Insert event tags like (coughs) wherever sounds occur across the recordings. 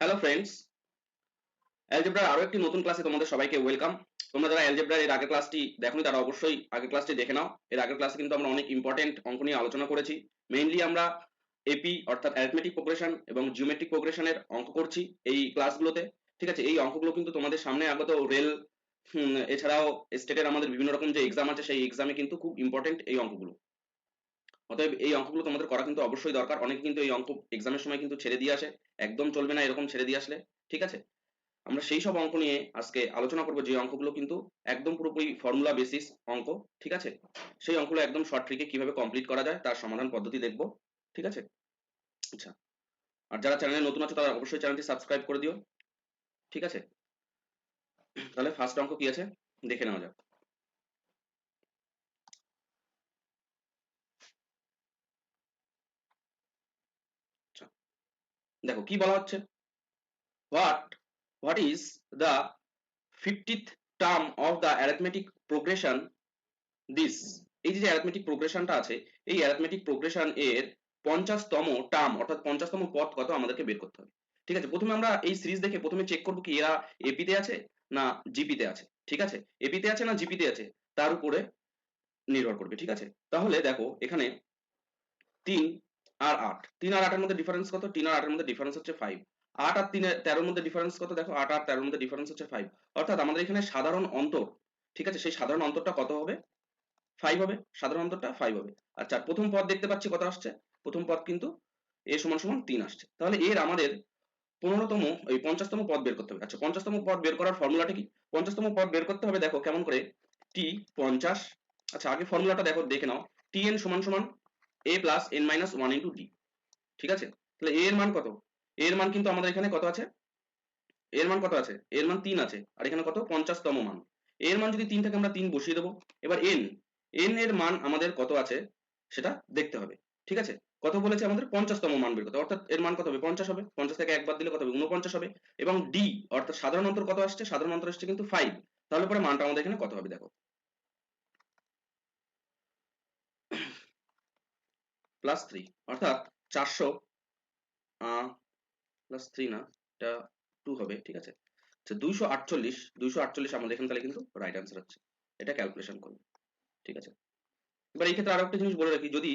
Hello friends অ্যালজেব্রার আরও একটি নতুন ক্লাসে তোমাদের সবাইকে ওয়েলকাম তোমরা যারা অ্যালজেব্রার এর আগের ক্লাসটি দেখোনি, তারা অবশ্যই আগের ক্লাসটি দেখে নাও। এর আগের ক্লাসে কিন্তু আমরা অনেক ইম্পর্টেন্ট অঙ্ক নিয়ে আলোচনা করেছি। মেইনলি আমরা এপি অর্থাৎ অ্যারিথমেটিক প্রোগ্রেশন এবং জিওমেট্রিক প্রোগ্রেশনের অঙ্ক করছি এই ক্লাসগুলোতে ঠিক আছে, এই অঙ্কগুলো কিন্তু তোমাদের সামনে আগত রেল এছাড়াও স্টেটের আমাদের বিভিন্ন রকম যে এক্সাম আছে, সেই এক্সামে কিন্তু খুব ইম্পর্টেন্ট এই অঙ্কগুলো। অতএব এই অঙ্কগুলো তোমাদের করা কিন্তু অবশ্যই দরকার। অনেকে কিন্তু এই অঙ্ক এক্সামের সময় কিন্তু ছেড়ে দিয়ে আসে। একদম চলবে না এরকম ছেড়ে দিয়ে আসলে, ঠিক আছে? আমরা সেই সব অঙ্ক নিয়ে আজকে আলোচনা করব, যে অঙ্কগুলো কিন্তু একদম পুরোপুরি ফর্মুলা বেসিস অঙ্ক, ঠিক আছে? সেই অঙ্কগুলো একদম শর্ট ট্রিকে কীভাবে কমপ্লিট করা যায়, তার সমাধান পদ্ধতি দেখব, ঠিক আছে? আচ্ছা আর যারা চ্যানেলে নতুন আছে, তারা অবশ্যই চ্যানেলটি সাবস্ক্রাইব করে দিও, ঠিক আছে? তাহলে ফার্স্ট অঙ্ক কি আছে? দেখে নেওয়া যাক। দেখো কি বলা হচ্ছে? What what is the fiftieth term of the arithmetic progression this এই যে অ্যারিথমেটিক প্রোগ্রেশনটা আছে, এই অ্যারিথমেটিক প্রোগ্রেশন এর পঞ্চাশতম টার্ম অর্থাৎ পঞ্চাশতম পদ কত আমাদেরকে বের করতে হবে। ঠিক আছে? প্রথমে আমরা এই সিরিজ দেখে প্রথমে চেক করব কি এরা এপিতে আছে না জিপিতে আছে। ঠিক আছে? এপিতে আছে না জিপিতে আছে? তার উপরে নির্ভর করবে। ঠিক আছে? তাহলে দেখো এখানে তিন আর আট। তিন আর আটের মধ্যে ডিফারেন্স কত? তিন আর আটের মধ্যে ডিফারেন্স হচ্ছে ফাইভ আট আর তিনের, তেরোর মধ্যে ডিফারেন্স কত? দেখো, আট আর তেরোর মধ্যে ডিফারেন্স হচ্ছে ফাইভ অর্থাৎ আমাদের এখানে সাধারণ অন্তর, ঠিক আছে? সেই সাধারণ অন্তরটা কত হবে? ফাইভ হবে। সাধারণ অন্তরটা ফাইভ হবে। আচ্ছা প্রথম পদ দেখতে পাচ্ছি কত আসছে? প্রথম পদ কিন্তু এ সমান সমান তিন আসছে। তাহলে এর আমাদের পনেরোতম ওই পঞ্চাশতম পদ বের করতে হবে। আচ্ছা পঞ্চাশতম পদ বের করার ফর্মুলাটা কি? পঞ্চাশতম পদ বের করতে হবে, দেখো, কেমন করে? টি পঞ্চাশ। আচ্ছা আগে ফর্মুলাটা দেখো, দেখে নাও। টি এন সমান সমান A plus N minus one into D ঠিক আছে? তাহলে এ এর মান কত? A এর মান কিন্তু আমাদের এখানে কত আছে? এর মান কত আছে? এর মান তিন আছে। আর এখানে কত? পঞ্চাশতম মান। এর মান যদি তিন থাকে, আমরা তিন বসিয়ে দেবো। এবার এন এন এর মান আমাদের কত আছে? সেটা দেখতে হবে। ঠিক আছে? কত বলেছে আমাদের? পঞ্চাশতম মান বের করতে অর্থাৎ এর মান কত হবে? পঞ্চাশ হবে। পঞ্চাশ থেকে একবার দিলে কত হবে? উনপঞ্চাশ হবে। এবং ডি অর্থাৎ সাধারণ অন্তর কত আসছে? সাধারণ অন্তর আসছে কিন্তু ফাইভ তাহলে পরে মানটা আমাদের এখানে কত হবে? দেখো। প্লাস থ্রি অর্থাৎ চারশো প্লাস থ্রি না, এটা টু হবে, ঠিক আছে? দুইশো আটচল্লিশ দুইশো আটচল্লিশ আমাদের এখানে তাহলে কিন্তু রাইট অ্যান্সার হচ্ছে। এটা ক্যালকুলেশন করবে, ঠিক আছে? এবার এই ক্ষেত্রে আরও একটা জিনিস বলে রাখি, যদি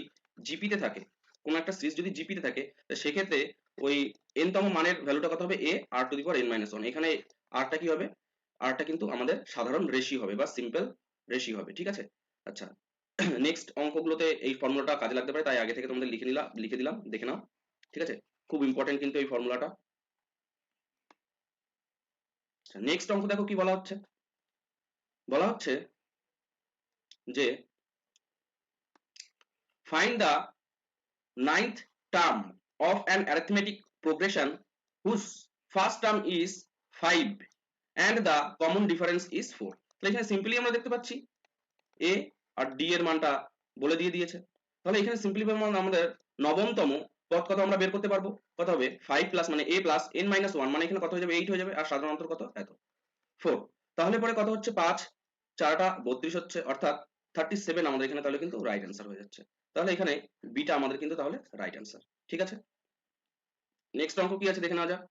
জিপিতে থাকে, কোনো একটা সিরিজ যদি জিপিতে থাকে সেক্ষেত্রে ওই এন তম মানের ভ্যালুটা কত হবে? A R to the power N minus one এখানে আরটা কি হবে? আরটা কিন্তু আমাদের সাধারণ রেশি হবে বা সিম্পল রেশি হবে, ঠিক আছে? আচ্ছা (clears throat) নেক্সট অঙ্কগুলোতে এই ফর্মুলাটা কাজে লাগতে পারে, তাই আগে থেকে তোমাদের লিখে নিলাম লিখে দিলাম, দেখে নাও, ঠিক আছে? খুব ইম্পর্টেন্ট কিন্তু এই ফর্মুলাটা নেক্সট অঙ্ক দেখো কি বলা হচ্ছে? বলা হচ্ছে যে, find the ninth term of an arithmetic progression whose first term is 5 and the common difference is 4 তাহলে এখানে সিম্পলি আমরা দেখতে পাচ্ছি, a আর d এর মানটা বলে দিয়ে দিয়েছে। তাহলে এখানে সিম্পলি মান আমাদের নবমতম পদ কত আমরা বের করতে পারব? কত হবে? 5 প্লাস মানে a প্লাস n মাইনাস 1 মানে এখানে কত হয়ে যাবে? 8 হয়ে যাবে, আর সাধারণ অন্তর কত? এত। 4 তাহলে পরে কত হচ্ছে? 5 চারটা 32 হচ্ছে, অর্থাৎ 37 আমাদের এখানে তাহলে কিন্তু রাইট অ্যান্সার হয়ে যাচ্ছে। তাহলে এখানে বিটা আমাদের কিন্তু তাহলে রাইট অ্যান্সার ঠিক আছে? নেক্সট অঙ্ক কি আছে? দেখে নেওয়া যাক।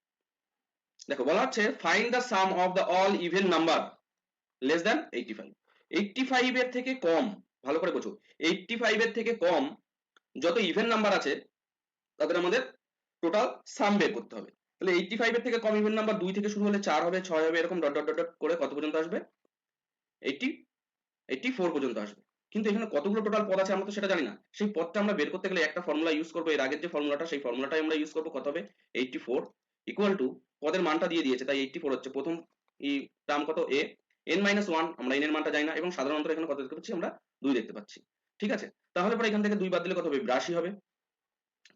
দেখো, বলা হচ্ছে find the sum of the all even number less than eighty five eighty five এর থেকে কম, ভালো করে বোঝো এইটটি ফাইভ এর থেকে কম যত ইভেন নাম্বার আছে, তাদের আমাদের টোটাল সাম বের করতে হবে। তাহলে এইটটি ফাইভ এর থেকে কম ইভেন নাম্বার দুই থেকে শুরু হলে চার হবে, ছয় হবে, এরকম ডট ডট ডট করে কত পর্যন্ত আসবে? এইটটি এইটটি ফোর পর্যন্ত আসবে। কিন্তু এখানে কতগুলো টোটাল পদ আছে আমরা তো সেটা জানি না। সেই পদটা আমরা বের করতে গেলে একটা ফর্মুলা ইউজ করব, এর আগের যে ফর্মুলাটা সেই ফর্মুলাটাই আমরা ইউজ করব, কত হবে? এইটটি ফোর ইকুয়াল টু পদের মানটা দিয়ে দিয়েছে, তাই এইটটি ফোর হচ্ছে প্রথম টার্ম কত? এ এন মাইনাস ওয়ান আমরা এন এর মানটা জানি না এবং সাধারণত এখানে কত দেখতে পাচ্ছি আমরা দুই দেখতে পাচ্ছি, ঠিক আছে? তাহলে পরে এখান থেকে দুই বাদ দিলে কত হবে? বিরাশি হবে।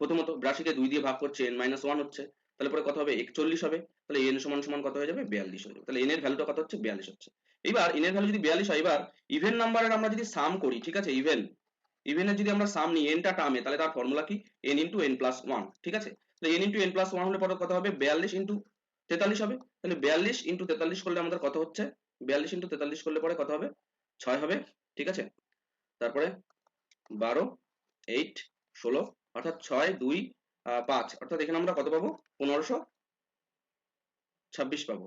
প্রথমত বিরাশিকে দুই দিয়ে ভাগ করছে এন মাইনাস ওয়ান হচ্ছে। তাহলে পরে কত হবে? একচল্লিশ হবে। তাহলে এন সমান সমান কত হয়ে যাবে? বিয়াল্লিশ হয়ে যাবে। তাহলে এন এর ভ্যালুটা কত হচ্ছে? বিয়াল্লিশ হচ্ছে। এবার এন এর ভ্যালু যদি বিয়াল্লিশ হয়, এবার ইভেন নাম্বারের আমরা যদি সাম করি, ঠিক আছে? ইভেন ইভেনের যদি আমরা সাম নিই এনটা টার্মে তাহলে তার ফর্মুলা কি? N into N plus one ঠিক আছে? তাহলে N into N plus one হলে পরে কত হবে? বিয়াল্লিশ ইন্টু তেতাল্লিশ হবে। তাহলে বিয়াল্লিশ ইন্টু তেতাল্লিশ করলে আমাদের কত হচ্ছে? বিয়াল্লিশ ইন্টু তেতাল্লিশ করলে পরে কত হবে? ছয় হবে, ঠিক আছে? তারপরে বারো এইট ষোলো, অর্থাৎ ছয়, দুই পাঁচ, অর্থাৎ এখানে আমরা কত পাবো? পনেরোশো ছাব্বিশ পাবো।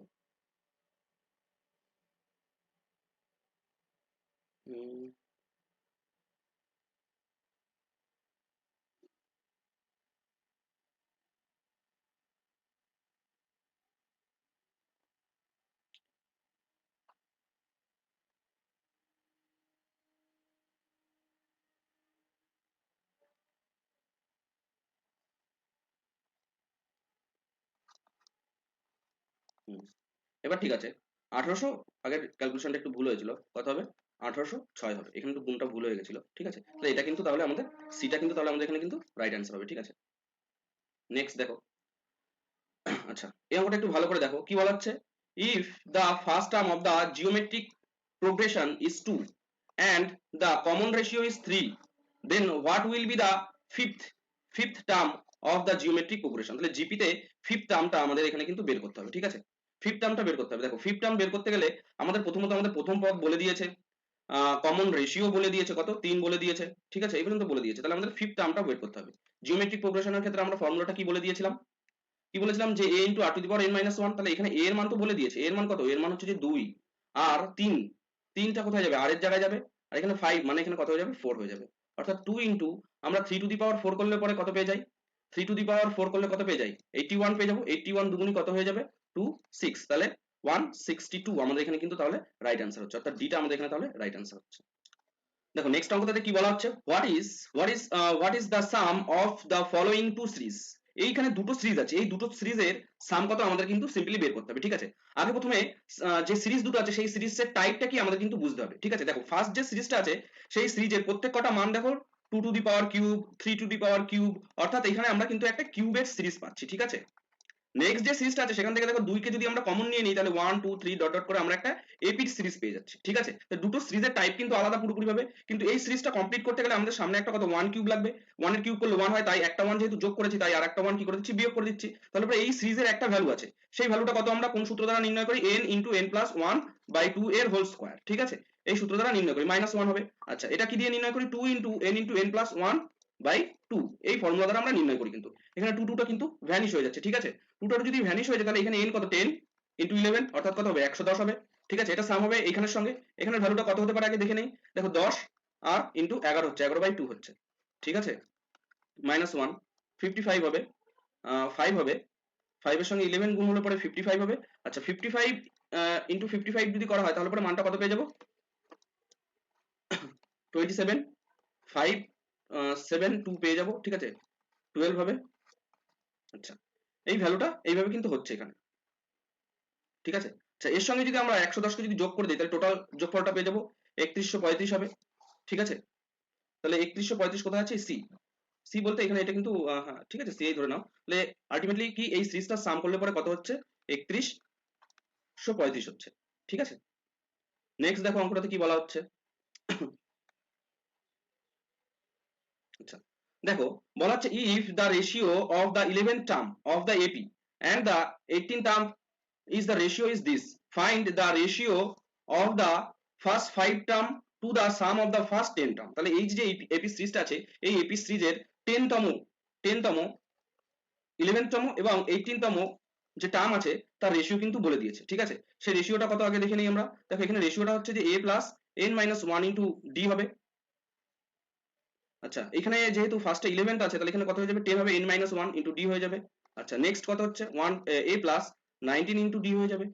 এবার ঠিক আছে, আঠারোশো, আগের ক্যালকুলেশনটা একটু ভুল হয়েছিল, কত হবে? আঠারোশো ছয় হবে, এখানে তো গুণটা ভুল হয়ে গেছিল, ঠিক আছে? তাহলে এটা কিন্তু তাহলে আমাদের সিটা কিন্তু তাহলে আমাদের এখানে কিন্তু রাইট অ্যান্সার হবে, ঠিক আছে? নেক্সট দেখো (coughs) আচ্ছা এই অঙ্কটা একটু ভালো করে দেখো, কি বলা হচ্ছে? If the first term of the geometric progression is 2 and the common ratio is 3 then what will be the fifth fifth term of the geometric progression? তাহলে জিপি তে ফিফথ টার্মটা আমাদের এখানে কিন্তু বের করতে হবে, ঠিক আছে? ফিফথ টার্মটা বের করতে হবে। দেখো ফিফথ টার্ম বের করতে গেলে আমাদের প্রথমত আমাদের প্রথম পদ বলে দিয়েছে কমন রেশিও বলে দিয়েছে কত? তিন বলে দিয়েছে। ঠিক আছে? এই পর্যন্ত বলে দিয়েছে। তাহলে আমাদের ফিফথ টার্মটা বের করতে হবে। জিওমেট্রিক প্রোগ্রেশনের ক্ষেত্রে আমরা ফর্মুলাটা কি বলে দিয়েছিলাম? কি বলেছিলাম? যে a into R to the power n minus one তাহলে এখানে a এর মান তো বলে দিয়েছে। a এর মান কত? এর মান হচ্ছে যে দুই। আর তিন। তিনটা কোথায় যাবে? আর এর জায়গায় যাবে। আর এখানে ফাইভ মানে এখানে কত হয়ে যাবে? ফোর হয়ে যাবে। অর্থাৎ টু ইন্টু আমরা three to the power four করলে পরে কত পেয়ে যাই? Three to the power four করলে কত পেয়ে যাই? এইটি ওয়ান পেয়ে যাব। এইটি ওয়ান দুগুনি কত হয়ে যাবে? তাহলে আমাদের এখানে কিন্তু তাহলে হচ্ছে। অর্থাৎ আমাদের এখানে তাহলে হচ্ছে। দেখো কি বলা হচ্ছে? এইখানে দুটো আছে। এই দুটো কত আমাদের কিন্তু বের করতে হবে, ঠিক আছে? আগে প্রথমে যে সিরিজ দুটো আছে, সেই সিরিজের টাইপটা কি আমাদের কিন্তু বুঝতে হবে, ঠিক আছে? দেখো ফার্স্ট যে সিরিজটা আছে, সেই সিরিজের প্রত্যেক কটা মান দেখো two to the power cube three to the power cube অর্থাৎ এখানে আমরা কিন্তু একটা কিউবের সিরিজ পাচ্ছি, ঠিক আছে? নেক্সট যে সিরিজটা আছে, সেখান থেকে দেখো দুইকে যদি আমরা কমন নিয়ে নিই, তাহলে one two three dot dot করে আমরা একটা এপিক সিরিজ পেয়ে যাচ্ছি, ঠিক আছে? তো দুটো সিরিজের টাইপ কিন্তু আলাদা পুরোপুরি ভাবে, কিন্তু এই সিরিজটা কমপ্লিট করতে গেলে আমাদের সামনে একটা কত ওয়ান কিউব লাগবে। ওয়ানের কিউব করলে ওয়ান হয়, তাই একটা ওয়ান যেহেতু যোগ করেছি, তাই আর একটা ওয়ান কি করে দিচ্ছি? বিয়োগ করে দিচ্ছি। তাহলে পরে এই সিরিজের একটা ভ্যালু আছে। সেই ভ্যালুটা কত আমরা কোন সূত্র দ্বারা নির্ণয় করি? n into N plus one by two এর হোল স্কোয়ার ঠিক আছে? এই সূত্র দ্বারা নির্ণয় করি। মাইনাস ওয়ান হবে। আচ্ছা এটা কি দিয়ে নির্ণয় করি? Two into N into N plus one by two এই ফর্মুলা দ্বারা আমরা নির্ণয় করি কিন্তু। এখানে টু টুটা কিন্তু ভ্যানিশ হয়ে যাচ্ছে, ঠিক আছে? টুটা যদি ভ্যানিশ হয়ে যায়, তাহলে এখানে এন কত? টেন ইন্টু ইলেভেন অর্থাৎ কত হবে? একশো দশ হবে, ঠিক আছে? এটা সাম হবে এখানের সঙ্গে। এখানের ভ্যালুটা কত হতে পারে আগে দেখে নেই। দেখো দশ আর ইন্টু এগারো হচ্ছে, এগারো বাই টু হচ্ছে, ঠিক আছে? মাইনাস ওয়ান ফিফটি ফাইভ হবে ফাইভ হবে ফাইভের সঙ্গে ইলেভেন গুণ হলে পরে ফিফটি ফাইভ হবে। আচ্ছা fifty five into fifty five যদি করা হয়, তাহলে পরে মানটা কত পেয়ে যাব? Twenty seven five seven two পেয়ে যাব, ঠিক আছে? টুয়েলভ হবে। আচ্ছা এই ভ্যালুটা এইভাবে কিন্তু হচ্ছে এখানে। ঠিক আছে? আচ্ছা এর সঙ্গে যদি আমরা একশো দশকে যদি যোগ করে দিই, তাহলে টোটাল যোগফলটা পেয়ে যাব, একত্রিশশো পঁয়ত্রিশ হবে। ঠিক আছে? তাহলে একত্রিশশো পঁয়ত্রিশ কোথায় আছে? সি সি বলতে এখানে এটা কিন্তু হ্যাঁ ঠিক আছে সি এই ধরে নাও। তাহলে আলটিমেটলি কি এই সিরিজটা সাম করলে পরে কত হচ্ছে? একত্রিশশো পঁয়ত্রিশ হচ্ছে। ঠিক আছে? নেক্সট দেখো অঙ্কটাতে কি বলা হচ্ছে? দেখো, বলা হচ্ছে if the ratio of the eleven term of the AP and the eighteen term is the ratio is this. Find the ratio of the first five term to the sum of the first 10 term. তাহলে এই যে AP সিরিজটা আছে, এই AP সিরিজের 10 তম 10 তম 11 তম এবং 18 তম যে টার্ম আছে, তার রেশিও কিন্তু বলে দিয়েছে, ঠিক আছে? সেই রেশিওটা কত আগে দেখে নিই আমরা? দেখো এখানে রেশিওটা হচ্ছে যে a plus n minus one into D হবে। আচ্ছা এখানে যেহেতু ফার্স্টে ইলেভেনটা আছে, তাহলে এখানে কত হয়ে যাবে? টেন হবে, n minus one into D হয়ে যাবে। আচ্ছা নেক্সট কত হচ্ছে? One A plus nineteen into D হয়ে যাবে।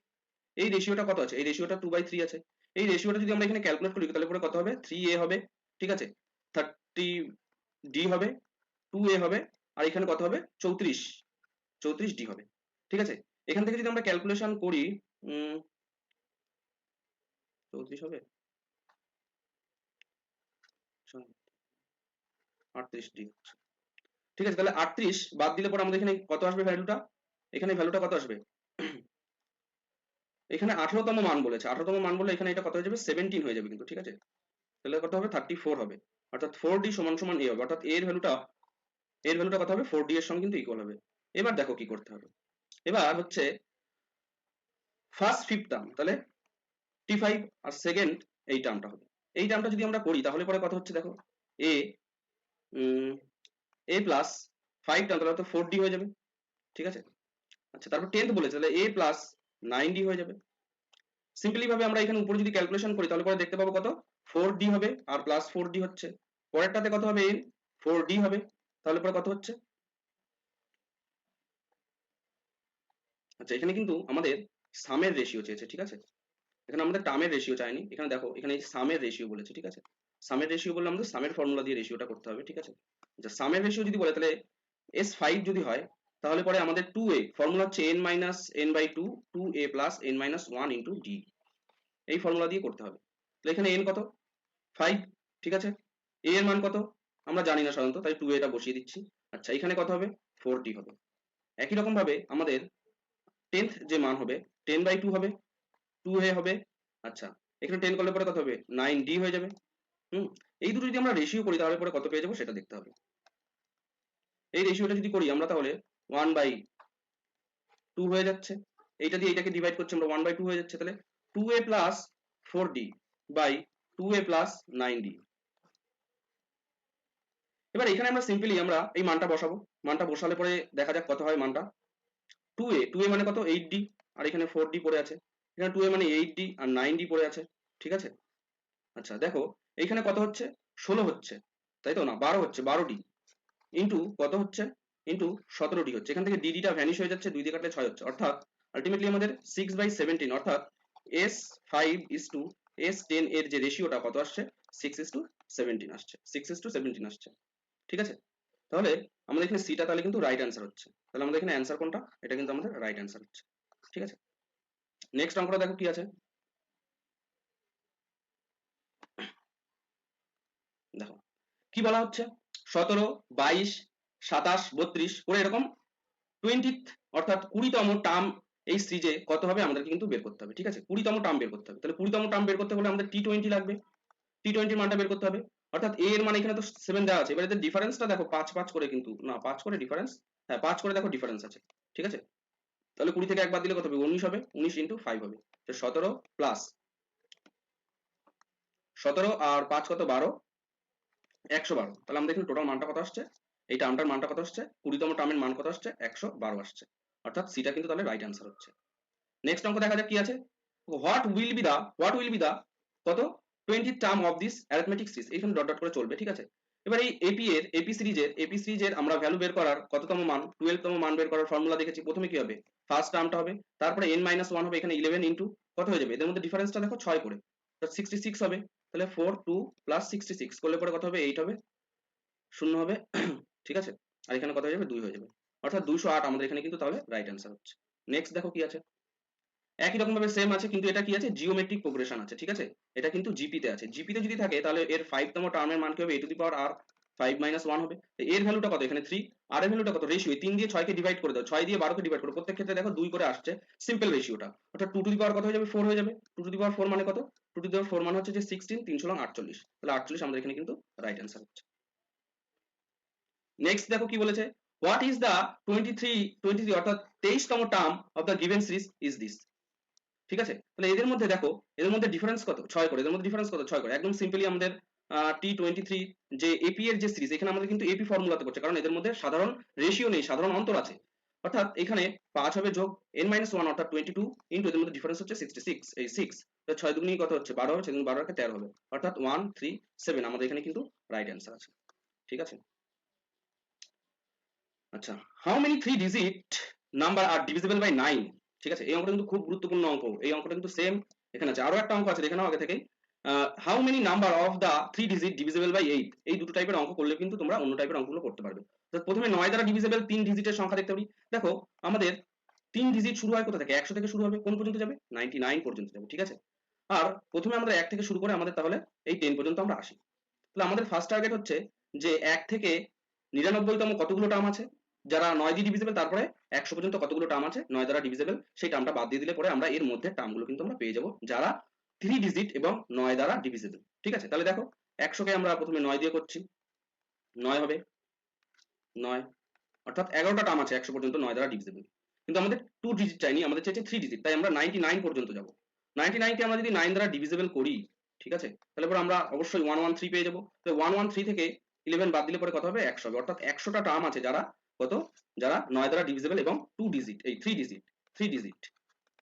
এই রেশিওটা কত আছে? এই রেশিওটা টু বাই থ্রি আছে। এই রেশিওটা যদি আমরা এখানে ক্যালকুলেট করি, তাহলে পরে কত হবে? থ্রি এ হবে, ঠিক আছে? থার্টি ডি হবে টু এ হবে, আর এখানে কত হবে? চৌত্রিশ। চৌত্রিশ ডি হবে, ঠিক আছে? এখান থেকে যদি আমরা ক্যালকুলেশন করি চৌত্রিশ হবে? আটত্রিশ ডি ঠিক আছে, তাহলে আটত্রিশ বাদ দিলে পরে আমাদের এখানে কত আসবে ভ্যালুটা এখানে ভ্যালুটা কত আসবে? এখানে আঠারোতম মান বলেছে। আঠারোতম মান বলে এখানে এটা কত হয়ে যাবে? সেভেন্টিন হয়ে যাবে কিন্তু, ঠিক আছে? তাহলে কত হবে? থার্টি ফোর হবে। অর্থাৎ ফোর ডি সমান সমান এ হবে। অর্থাৎ এর ভ্যালুটা এর ভ্যালুটা কত হবে? ফোর ডি এর সঙ্গে কিন্তু ইকুয়াল হবে। এবার দেখো কি করতে হবে। এবার হচ্ছে ফার্স্ট ফিফথ টার্ম তাহলে টি ফাইভ আর সেকেন্ড এই টার্মটা হবে। এই টার্মটা যদি আমরা করি, তাহলে পরে কত হচ্ছে দেখো? A A plus five term তাহলে তো ফোর ডি হয়ে যাবে। ঠিক আছে? আচ্ছা তারপর টেন্থ বলেছে, তাহলে এ প্লাস নাইন ডি হয়ে যাবে। সিম্পলি ভাবে আমরা এখানে উপরে যদি ক্যালকুলেশন করি, তাহলে পরে দেখতে পাবো কত? ফোর ডি হবে, আর প্লাস ফোর ডি হচ্ছে। পরেরটাতে কত হবে? এন ফোর ডি হবে। তাহলে পরে কত হচ্ছে? আচ্ছা এখানে কিন্তু আমাদের সামের রেশিও চেয়েছে, ঠিক আছে? এখানে আমাদের টার্মের রেশিও চাইনি। এখানে দেখো, এখানে সামের রেশিও বলেছে, ঠিক আছে? সামের রেশিও বললে আমাদের সামের ফর্মুলা দিয়ে রেশিওটা করতে হবে, ঠিক আছে? আচ্ছা সামের রেশিও যদি বলে, তাহলে এস ফাইভ যদি হয়, তাহলে পরে আমাদের টু এ ফর্মুলা হচ্ছে N minus N by two two A plus N minus one into D এই ফর্মুলা দিয়ে করতে হবে। তাহলে এখানে এন কত? ফাইভ ঠিক আছে? এ এর মান কত? আমরা জানি না সাধারণত, তাই টু এটা বসিয়ে দিচ্ছি। আচ্ছা এখানে কত হবে? ফোর ডি হবে। একই রকম ভাবে আমাদের টেন্থ যে মান হবে টেন বাই টু হবে টু এ হবে। আচ্ছা এখানে টেন করলে পরে কত হবে? নাইন ডি হয়ে যাবে। হুম, এই দুটো যদি আমরা রেশিও করি, তাহলে পরে কত পেয়ে যাব সেটা দেখতে হবে। এই রেশিওটা যদি করি, আমরা তাহলে ওয়ান বাই টু হয়ে যাচ্ছে। এইটা দিয়ে এটাকে ডিভাইড করছি, আমরা ওয়ান বাই টু হয়ে যাচ্ছে। তাহলে two A plus four D by two A plus nine D এবার এখানে আমরা সিম্পলি আমরা এই মানটা বসাবো। মানটা বসালে পরে দেখা যাক কত হয় মানটা। টু এ টু এ মানে কত? এইট ডি আর এখানে ফোর ডি পড়ে আছে। এখানে টু এ মানে এইট ডি আর নাইন ডি পড়ে আছে। ঠিক আছে? আচ্ছা দেখো এইখানে কত হচ্ছে? ষোলো হচ্ছে। তাই তো না? বারো হচ্ছে, বারো ডি ইন্টু কত হচ্ছে? ইন্টু সতেরো ডি হচ্ছে। এখান থেকে ডিডিটা ভ্যানিশ হয়ে যাচ্ছে, দুই দিয়ে কাটলে ছয় হচ্ছে। অর্থাৎ আলটিমেটলি আমাদের সিক্স বাই সেভেন্টিন অর্থাৎ S five is to S ten এর যে রেশিওটা কত আসছে? সিক্স ইস টু সেভেন্টিন আসছে। সিক্স ইস টু সেভেন্টিন আসছে। ঠিক আছে? তাহলে আমাদের এখানে সিটা তাহলে কিন্তু রাইট অ্যান্সার হচ্ছে। তাহলে আমাদের এখানে অ্যান্সার কোনটা? এটা কিন্তু আমাদের রাইট অ্যান্সার হচ্ছে। ঠিক আছে? নেক্সট অঙ্কটা দেখো কি আছে দেখো কি বলা হচ্ছে? সতেরো, বাইশ, সাতাশ, বত্রিশ করে এরকম টোয়েন্টি অর্থাৎ কুড়িতম টার্ম এই সিরিজে কত হবে? আমাদেরকে কিন্তু বের করতে হবে, ঠিক আছে? কুড়িতম টার্ম বের করতে হবে। তাহলে কুড়িতম টার্ম বের করতে হলে আমাদের টি টোয়েন্টি লাগবে। টি টোয়েন্টির মানটা বের করতে হবে। অর্থাৎ এ এর মানে এখানে তো সেভেন দেওয়া আছে। এবার এদের ডিফারেন্সটা দেখো, পাঁচ পাঁচ করে কিন্তু, না, পাঁচ করে ডিফারেন্স হ্যাঁ পাঁচ করে দেখো ডিফারেন্স আছে, ঠিক আছে? তাহলে কুড়ি থেকে একবার দিলে কত হবে? উনিশ হবে, উনিশ ইন্টু ফাইভ হবে। সতেরো প্লাস সতেরো আর পাঁচ কত? বারো। একশো বারো। তাহলে আমাদের এখানে টোটাল মানটা কত আসছে? এই টার্মটার মানটা কত আসছে? কুড়িতম টার্মের মান কত আসছে? একশো বারো আসছে। অর্থাৎ সিটা কিন্তু তাহলে রাইট অ্যান্সার হচ্ছে। নেক্সট অঙ্ক দেখা যাক কি আছে। What will be the what will be the কত? Twenty term of this arithmetic series এইখানে ডট ডট করে চলবে, ঠিক আছে? এবার এই এপি এর এপি সিরিজের এপি সিরিজের আমরা ভ্যালু বের করার কততম মান টুয়েলভতম মান বের করার ফর্মুলা দেখেছি। প্রথমে কি হবে? ফার্স্ট টার্মটা হবে। তারপরে এন মাইনাস ওয়ান হবে, এখানে ইলেভেন ইন্টু কত হয়ে যাবে? এদের মধ্যে ডিফারেন্সটা দেখো ছয় করে। সিক্সটি সিক্স হবে। তাহলে four two plus sixty six করলে পরে কত হবে? এইট হবে। শূন্য হবে। (clears throat) ঠিক আছে? আর এখানে কত হয়ে যাবে? দুই হয়ে যাবে। অর্থাৎ দুইশো আট আমাদের এখানে কিন্তু তাহলে রাইট অ্যান্সার হচ্ছে। নেক্সট দেখো কি আছে। একই রকম ভাবে সেম আছে, কিন্তু এটা কি আছে? জিওমেট্রিক প্রোগ্রেশন আছে, ঠিক আছে? এটা কিন্তু জিপি তে আছে। জিপি তে যদি থাকে, তাহলে এর ফাইভ তম টার্মের মান কি হবে? A to the power R five minus one হবে। এর ভ্যালুটা কত? এখানে থ্রি আর এর ভ্যালুটা কত? রেশিও তিন দিয়ে ছয়কে ডিভাইড করে দাও। ছয় দিয়ে বারোকে ডিভাইড করো। প্রত্যেক ক্ষেত্রে দেখো দুই করে আসছে। সিম্পল রেশিওটা অর্থাৎ টু টু দি পাওয়ার কত হয়ে যাবে? ফোর হয়ে যাবে। Two to the power four মানে কত? Two to the power four মানে হচ্ছে যে সিক্সটিন তিনশো লং আটচল্লিশ। তাহলে আটচল্লিশ আমাদের এখানে কিন্তু রাইট অ্যান্সার হচ্ছে। নেক্সট দেখো কি বলেছে? What is the twenty three twenty three অর্থাৎ তেইশতম term of the given series is this ঠিক আছে? তাহলে এদের মধ্যে দেখো, এদের মধ্যে ডিফারেন্স কত? ছয় করে। এদের মধ্যে ডিফারেন্স কত? ছয় করে। একদম সিম্পলি আমাদের টি টোয়েন্টি থ্রি যে এপি এর যে সিরিজ এখানে আমাদের কিন্তু এপি ফর্মুলাতে করছে কারণ এদের মধ্যে সাধারণ রেশিও নেই, সাধারণ অন্তর আছে। অর্থাৎ এখানে পাঁচ হবে যোগ এন মাইনাস ওয়ান অর্থাৎ টোয়েন্টি টু ইন্টু এদের মধ্যে ডিফারেন্স হচ্ছে সিক্সটি সিক্স এই সিক্স ছয় দুগুনি কত হচ্ছে? বারো হবে সেদিন বারো রাখে তেরো হবে। অর্থাৎ ওয়ান থ্রি সেভেন আমাদের এখানে কিন্তু রাইট অ্যান্সার আছে। ঠিক আছে? আচ্ছা how many three digit number are divisible by nine ঠিক আছে? এই অঙ্কটা কিন্তু খুব গুরুত্বপূর্ণ অঙ্ক, এই অঙ্কটা কিন্তু সেম এখানে আছে। আরও একটা অঙ্ক আছে এখানেও আগে থেকেই। How many number of the three digit divisible by eight এই দুটো টাইপের অঙ্ক করলে কিন্তু তোমরা অন্য টাইপের অঙ্কগুলো করতে পারবে। প্রথমে নয় দ্বারা ডিভিজিবল তিন ডিজিটের সংখ্যা দেখতে পারি। দেখো, আমাদের তিন ডিজিট শুরু হয় কোথা থেকে? একশো থেকে শুরু হবে। কোন পর্যন্ত যাবে? নাইনটি নাইন পর্যন্ত যাবে, ঠিক আছে? আর প্রথমে আমাদের এক থেকে শুরু করে আমাদের তাহলে এই টেন পর্যন্ত আমরা আসি। তাহলে আমাদের ফার্স্ট টার্গেট হচ্ছে যে এক থেকে নিরানব্বইতম কতগুলো টার্ম আছে? যারা নয় দিয়ে ডিভিজিবল তারপরে একশো পর্যন্ত কতগুলো টার্ম আছে? নয় দ্বারা ডিভিজিবল সেই টার্মটা বাদ দিয়ে দিলে পরে আমরা এর মধ্যে টার্মগুলো কিন্তু আমরা পেয়ে যাব। যারা থ্রি ডিজিট এবং নয় দ্বারা ডিভিজিবল ঠিক আছে? তাহলে দেখো একশোকে আমরা প্রথমে নয় দিয়ে করছি। নয় হবে নয়। অর্থাৎ এগারোটা টার্ম আছে একশো পর্যন্ত নয় দ্বারা ডিভিজিবল কিন্তু আমাদের টু ডিজিট চাইনি, আমাদের চাইছে থ্রি ডিজিট তাই আমরা নাইনটি নাইন পর্যন্ত যাব। নাইনটি নাইনকে আমরা যদি নাইন দ্বারা ডিভিজিবল করি, ঠিক আছে? তাহলে পরে আমরা অবশ্যই ওয়ান ওয়ান থ্রি পেয়ে যাব। তো ওয়ান ওয়ান থ্রি থেকে ইলেভেন বাদ দিলে পরে কত হবে? একশো হবে। অর্থাৎ একশোটা টার্ম আছে যারা কত? যারা নয় দ্বারা ডিভিজিবল এবং টু ডিজিট এই থ্রি ডিজিট থ্রি ডিজিট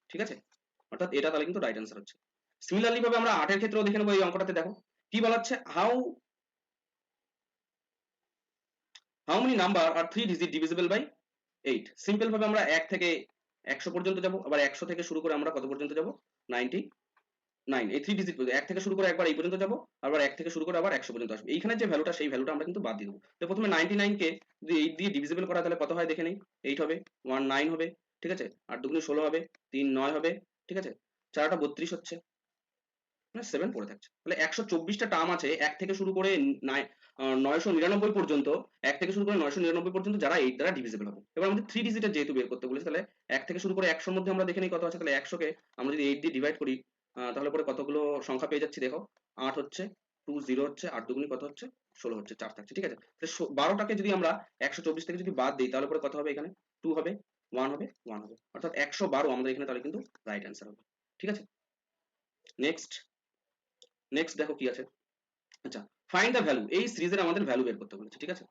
ঠিক আছে? অর্থাৎ এটা তাহলে কিন্তু রাইট অ্যান্সার হচ্ছে। সিমিলারলি ভাবে আমরা আটের ক্ষেত্রেও দেখে নেব এই অঙ্কটাতে, দেখো। কি বলা হচ্ছে how how many number are three digit divisible by eight simple ভাবে আমরা এক থেকে একশো পর্যন্ত যাব, আবার একশো থেকে শুরু করে আমরা কত পর্যন্ত যাব? নাইনটি নাইন এই থ্রি ডিজিট এক থেকে শুরু করে একবার এই পর্যন্ত যাব, আবার এক থেকে শুরু করে আবার একশো পর্যন্ত আসবে। এইখানে যে ভ্যালুটা সেই ভ্যালুটা আমরা কিন্তু বাদ দিয়ে দেবো। তো প্রথমে নাইনটি নাইন কে যদি এইট দিয়ে ডিভিজিবল করা, তাহলে কত হয় দেখে নেই? এইট হবে ওয়ান নাইন হবে, ঠিক আছে? আট দুগুনি ষোলো হবে, তিন নয় হবে, ঠিক আছে? চারটা বত্রিশ হচ্ছে। মানে সেভেন পড়ে থাকছে। তাহলে একশো চব্বিশটা টার্ম আছে, এক থেকে শুরু করে নয়শো নিরানব্বই পর্যন্ত, এক থেকে শুরু করে নয়শো নিরানব্বই পর্যন্ত যারা এইট দ্বারা ডিভিজিবল হবে। এবার আমাদের থ্রি ডিজিটের যেহেতু বের করতে বলেছে, তাহলে এক থেকে শুরু করে একশোর মধ্যে আমরা দেখে নিই কত আছে, তাহলে একশোকে আমরা যদি এইট দিয়ে ডিভাইড করি তাহলে পরে কতগুলো সংখ্যা পেয়ে যাচ্ছি দেখো, আট হচ্ছে টু জিরো হচ্ছে, আট দুগুনি কত হচ্ছে, ষোলো হচ্ছে, চার থাকছে, ঠিক আছে? বারোটাকে যদি আমরা একশো চব্বিশ থেকে যদি বাদ দিই, তাহলে পরে কত হবে এখানে? টু হবে ওয়ান হবে ওয়ান হবে। অর্থাৎ একশো বারো আমাদের এখানে তাহলে কিন্তু রাইট অ্যান্সার হবে, ঠিক আছে? নেক্সট নেক্সট দেখো কি আছে। আচ্ছা ফাইন্ড দ্য ভ্যালু এই সিরিজের আমাদের ভ্যালু বের করতে বলেছে, ঠিক আছে?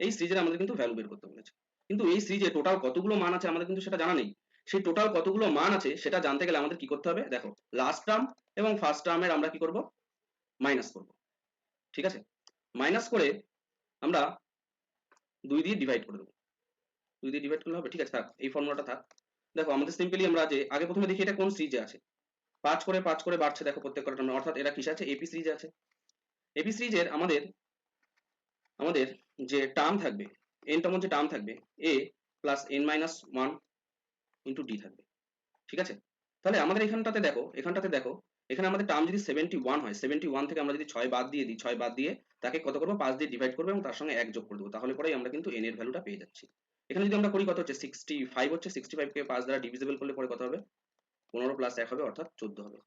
এই সিরিজের আমাদের কিন্তু ভ্যালু বের করতে বলেছে। কিন্তু এই সিরিজে টোটাল কতগুলো মান আছে আমাদের কিন্তু সেটা জানা নেই। সেই টোটাল কতগুলো মান আছে সেটা জানতে গেলে আমাদের কি করতে হবে? দেখো লাস্ট টার্ম এবং ফার্স্ট টার্মের আমরা কি করব? মাইনাস করব। ঠিক আছে? মাইনাস করে আমরা দুই দিয়ে ডিভাইড করে দেবো। দুই দিয়ে ডিভাইড করলে হবে? ঠিক আছে, থাক, এই ফর্মুলাটা থাক। দেখো, আমাদের সিম্পলি আমরা যে, আগে প্রথমে দেখি এটা কোন সিরিজে আছে। পাঁচ করে পাঁচ করে বাড়ছে দেখো প্রত্যেক কটা টার্মে অর্থাৎ এরা কিসে আছে? এপি সিরিজে আছে। এপি সিরিজের আমাদের আমাদের যে টার্ম থাকবে এন তম যে টার্ম থাকবে a plus n minus one into d থাকবে। ঠিক আছে? তাহলে আমাদের এখানটাতে দেখো এখানটাতে দেখো, এখানে আমাদের টার্ম যদি সেভেন্টি ওয়ান হয় সেভেন্টি ওয়ান থেকে আমরা যদি ছয় বাদ দিয়ে দিই, ছয় বাদ দিয়ে তাকে কত করব? পাঁচ দিয়ে ডিভাইড করব এবং তার সঙ্গে এক যোগ করে দেবো। তাহলে পরেই আমরা কিন্তু এন এর ভ্যালুটা পেয়ে যাচ্ছি। এখানে যদি আমরা করি কত হচ্ছে? সিক্সটি ফাইভ হচ্ছে। সিক্সটি ফাইভকে পাঁচ দ্বারা ডিভিজিবল করলে পরে কত হবে? পনেরো প্লাস এক হবে, অর্থাৎ চোদ্দ হবে।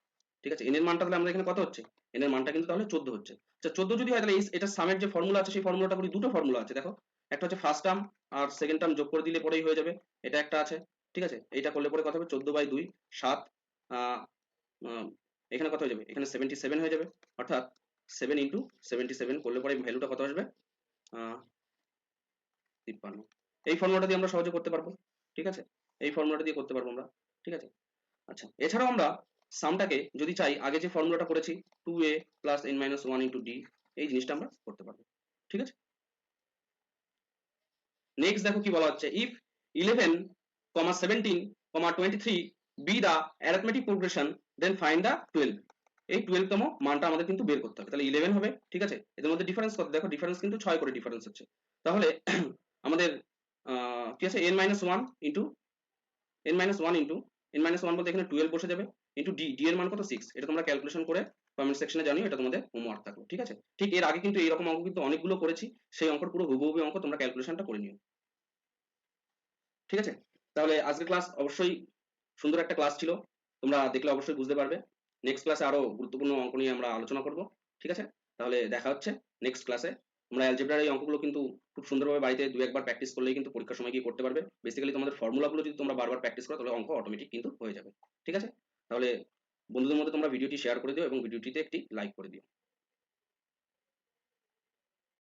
ঠিক আছে? এন এর মানটা তাহলে আমাদের এখানে কত হচ্ছে? এন এর মানটা কিন্তু তাহলে চোদ্দ হচ্ছে। আচ্ছা চোদ্দ যদি হয় তাহলে এটা সামের যে ফর্মুলা আছে, সেই ফর্মুলাটা করি দুটো ফর্মুলা আছে। দেখো, একটা হচ্ছে ফার্স্ট টার্ম আর সেকেন্ড টার্ম যোগ করে দিলে পরেই হয়ে যাবে। এটা একটা আছে, ঠিক আছে? এইটা করলে পরে কত হবে? চোদ্দ বাই দুই, সাত এখানে কত হয়ে যাবে? এখানে সেভেন্টি সেভেন হয়ে যাবে। অর্থাৎ সেভেন ইন্টু সেভেন্টি সেভেন করলে পরে ভ্যালুটা কত আসবে? তিপ্পান্ন। এই ফর্মুলাটা দিয়ে আমরা সহজে করতে পারব। ঠিক আছে? এই ফর্মুলাটা দিয়ে করতে পারব আমরা। ঠিক আছে? আচ্ছা এছাড়াও আমরা সামটাকে যদি চাই, আগে যে ফর্মুলাটা করেছি two a plus n minus one into d এই জিনিসটা আমরা করতে পারব। ঠিক আছে? নেক্সট দেখো কি বলা হচ্ছে। If eleven comma seventeen comma twenty three be the arithmetic progression then find the twelve এই টুয়েলভতম মানটা আমাদের কিন্তু বের করতে হবে। তাহলে ইলেভেন হবে, ঠিক আছে? এদের মধ্যে ডিফারেন্স কত? দেখো ডিফারেন্স কিন্তু ছয় করে ডিফারেন্স হচ্ছে। তাহলে (clears throat) আমাদের কি আছে? N minus one into n minus one into n minus one বলতে এখানে টুয়েলভ বসে যাবে ইন্টু ডি ডি এর মান কত? সিক্স এটা তোমরা ক্যালকুলেশন করে কমেন্ট সেকশনে জানিও, এটা তোমাদের হোমওয়ার্ক থাকবে ঠিক আছে? ঠিক এর আগে কিন্তু এইরকম অঙ্ক কিন্তু অনেকগুলো করেছি, সেই অঙ্কর পুরো হুবহু অঙ্ক তোমরা ক্যালকুলেশনটা করে নিও। ঠিক আছে? তাহলে আজকের ক্লাস অবশ্যই সুন্দর একটা ক্লাস ছিল, তোমরা দেখলে অবশ্যই বুঝতে পারবে। নেক্সট ক্লাসে আরও গুরুত্বপূর্ণ অঙ্ক নিয়ে আমরা আলোচনা করব, ঠিক আছে? তাহলে দেখা হচ্ছে নেক্সট ক্লাসে তোমরা অ্যালজেব্রার এই অঙ্কগুলো কিন্তু খুব সুন্দরভাবে বাড়িতে দু একবার প্র্যাকটিস করলেই কিন্তু পরীক্ষার সময় গিয়ে করতে পারবে। বেসিক্যালি তোমাদের ফর্মুলাগুলো যদি তোমরা বারবার প্র্যাকটিস করো, তাহলে অঙ্ক অটোমেটিক কিন্তু হয়ে যাবে। ঠিক আছে? তাহলে বন্ধুদের মধ্যে তোমরা ভিডিওটি শেয়ার করে দিও এবং ভিডিওটিতে একটি লাইক করে দিও।